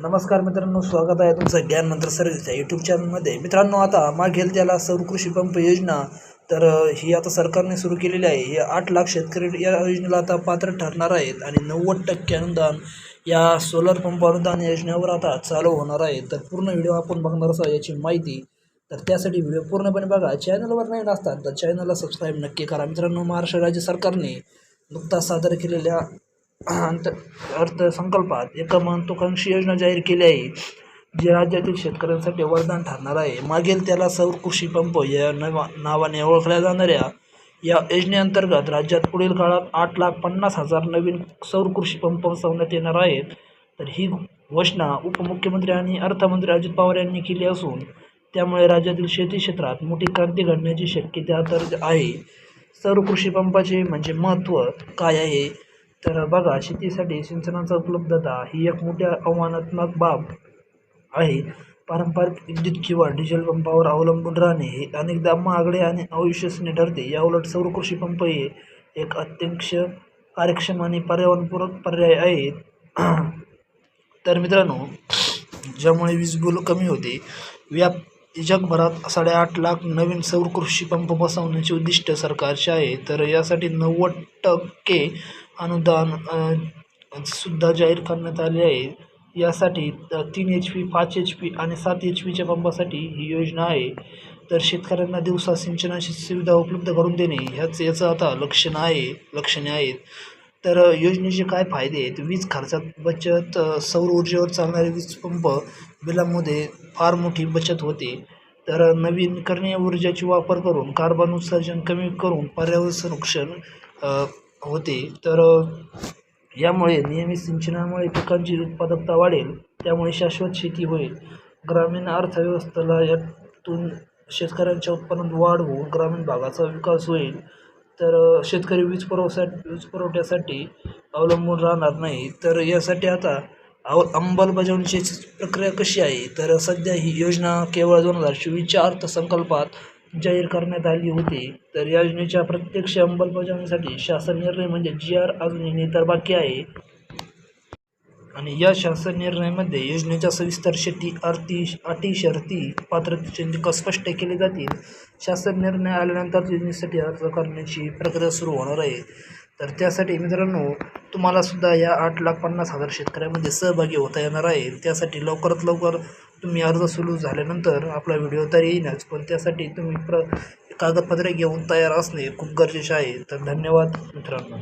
नमस्कार मित्रांनो स्वागत आहे तुमचं ज्ञान सर्विसच्या यूट्यूब चॅनलमध्ये मित्रांनो आता मागेल त्याला सौर कृषी पंप योजना तर ही आता सरकारने सुरू केलेली आहे. हे आठ लाख शेतकरी या योजनेला आता पात्र ठरणार आहेत आणि नव्वद टक्के अनुदान या सोलर पंप अनुदान योजनेवर आता चालू होणार आहे. तर पूर्ण व्हिडिओ आपण बघणार असा याची माहिती. तर त्यासाठी व्हिडिओ पूर्णपणे बघा. चॅनलवर नाही नसतात तर चॅनलला सबस्क्राईब नक्की करा. मित्रांनो महाराष्ट्र राज्य सरकारने नुकताच सादर केलेल्या अंत अर्थसंकल्पात एका महत्त्वाकांक्षी योजना जाहीर केली आहे जी राज्यातील शेतकऱ्यांसाठी वरदान ठरणार आहे. मागील त्याला सौर कृषी पंप या नवा नावाने ओळखल्या जाणाऱ्या या योजनेअंतर्गत राज्यात पुढील काळात आठ लाख पन्नास हजार नवीन सौर कृषी पंप बसवण्यात येणार आहेत. तर ही घोषणा उपमुख्यमंत्री आणि अर्थमंत्री अजित पवार यांनी केली असून त्यामुळे राज्यातील शेती क्षेत्रात मोठी क्रांती घडण्याची शक्यता तर आहे. सौर कृषी पंपाचे म्हणजे महत्त्व काय आहे? तर बघा शेतीसाठी सिंचनाचा उपलब्धता ही एक मोठ्या आव्हानात्मक बाब आहे. पारंपरिक विद्युत किंवा डिझेल पंपावर अवलंबून राहणे हे अनेकदा महागडे आणि अविश्वसनीय ठरते. याउलट सौर कृषी पंप हे एक अत्यंत कार्यक्षम आणि पर्यावरणपूरक पर्याय आहेत तर मित्रांनो ज्यामुळे वीज बिल कमी होते व्याप जगभरात साडेआठ लाख नवीन सौर कृषी पंप बसवण्याचे उद्दिष्ट सरकारचे आहे. तर यासाठी नव्वद टक्के अनुदान सुद्धा जाहीर करण्यात आले आहे. यासाठी तीन एच पी पाच एच पी आणि सात एच पीच्या पंपासाठी ही योजना आहे. तर शेतकऱ्यांना दिवसा सिंचनाची सुविधा उपलब्ध करून देणे ह्याच याचं आता लक्षण आहे लक्षणे आहेत. तर योजनेचे काय फायदे आहेत? वीज खर्चात बचत सौर ऊर्जेवर चालणारे वीज पंप बिलामध्ये फार मोठी बचत होते. तर नवीन करणीय ऊर्जाची वापर करून कार्बन उत्सर्जन कमी करून पर्यावरण संरक्षण होते. तर यामुळे नियमित सिंचनामुळे पिकांची उत्पादकता वाढेल त्यामुळे शाश्वत शेती होईल. ग्रामीण अर्थव्यवस्थेला यातून शेतकऱ्यांच्या उत्पन्नात वाढ होऊन ग्रामीण भागाचा विकास होईल. तर शेतकरी वीज पुरवसा वीज पुरवठ्यासाठी अवलंबून राहणार नाही. तर यासाठी आता अव अंमलबजावणीची प्रक्रिया कशी आहे? तर सध्या ही योजना केवळ दोन हजार चोवीसच्या अर्थसंकल्पात जाहीर करण्यात आली होती. तर या योजनेच्या प्रत्यक्ष अंमलबजावणीसाठी शासन निर्णय म्हणजे जी आर अजून येणे तर बाकी आहे. आणि या शासन निर्णयामध्ये योजनेच्या सविस्तर शेती अर्थी अटी शर्ती पात्रतेचे निकष स्पष्ट केले जातील. शासन निर्णय आल्यानंतर योजनेसाठी अर्ज करण्याची प्रक्रिया सुरू होणार आहे. तर त्यासाठी मित्रांनो तुम्हाला सुद्धा या आठ लाख पन्नास हजार शेतकऱ्यामध्ये सहभागी होता येणार आहे. त्यासाठी लवकरात लवकर तुम्ही अर्ज सुरू झाल्यानंतर आपला व्हिडिओ तर येईनच. पण त्यासाठी तुम्ही प्र कागदपत्रे घेऊन तयार असणे खूप गरजेचे आहे. तर धन्यवाद मित्रांनो.